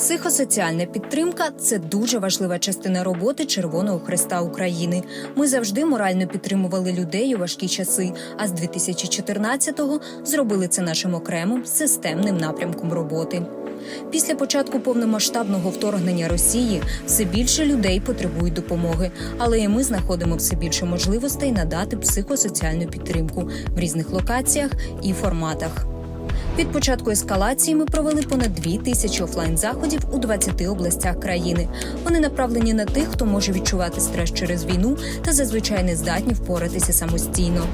Психосоціальна підтримка це дуже важлива частина роботи Червоного Хреста України. Ми завжди морально підтримували людей у важкі часи. А з 2014-го зробили це нашим окремим системним напрямком роботи. Після початку повномасштабного вторгнення Росії все більше людей потребують допомоги, але і ми знаходимо все більше можливостей надати психосоціальну підтримку в різних локаціях і форматах. Від початку ескалації ми провели понад дві тисячі офлайн заходів у 20 областях країни. Вони направлені на тих, хто може відчувати стрес через війну та зазвичай не здатні впоратися самостійно.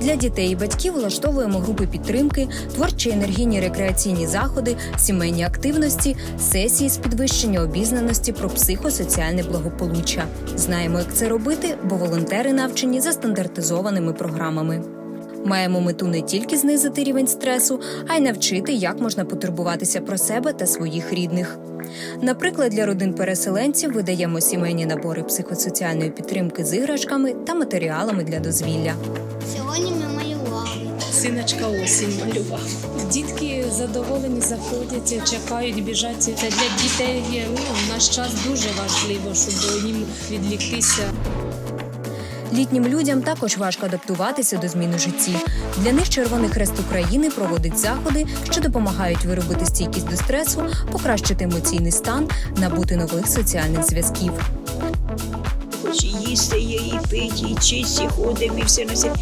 Для дітей і батьків влаштовуємо групи підтримки, творчі енергійні рекреаційні заходи, сімейні активності, сесії з підвищення обізнаності про психосоціальне благополуччя. Знаємо, як це робити, бо волонтери навчені за стандартизованими програмами. Маємо мету не тільки знизити рівень стресу, а й навчити, як можна потурбуватися про себе та своїх рідних. Наприклад, для родин переселенців видаємо сімейні набори психосоціальної підтримки з іграшками та матеріалами для дозвілля. Сьогодні ми малювали. Синочка осінь малював. Дітки задоволені заходять, чекають, біжать. Це для дітей ну, наш час дуже важливо, щоб їм відліктися. Літнім людям також важко адаптуватися до змін у житті. Для них Червоний Хрест України проводить заходи, що допомагають виробити стійкість до стресу, покращити емоційний стан, набути нових соціальних зв'язків. Хоч їсти є, і пить, і чисті ходимо, і все на все.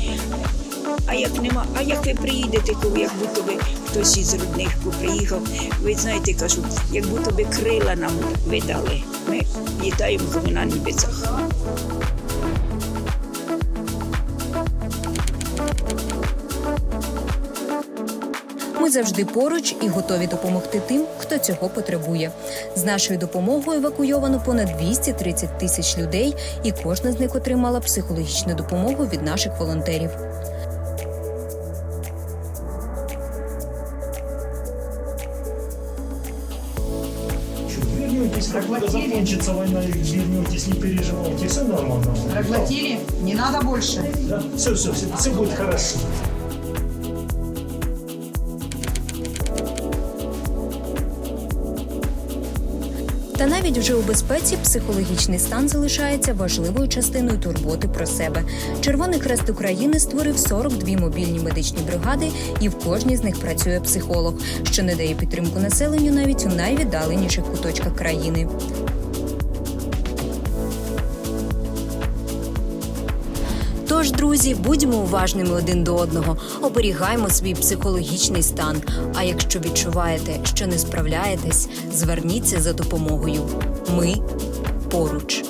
А як нема, а як ви приїдете, коли як будто би хтось із родних приїхав, ви знаєте, кажу, як будто би крила нам видали. Ми літаємо коли на небесах. Ми завжди поруч і готові допомогти тим, хто цього потребує. З нашою допомогою евакуйовано понад 230 тисяч людей, і кожна з них отримала психологічну допомогу від наших волонтерів. Вернетесь, только закончится война, и вернетесь, не переживайте, все нормально. Проглотили? Не надо больше. Да? Все, все, все, все будет хорошо. Та навіть вже у безпеці психологічний стан залишається важливою частиною турботи про себе. Червоний Хрест України створив 42 мобільні медичні бригади, і в кожній з них працює психолог, що не дає підтримку населенню навіть у найвіддаленіших куточках країни. Тож, друзі, будьмо уважними один до одного, оберігаймо свій психологічний стан. А якщо відчуваєте, що не справляєтесь, зверніться за допомогою. Ми поруч.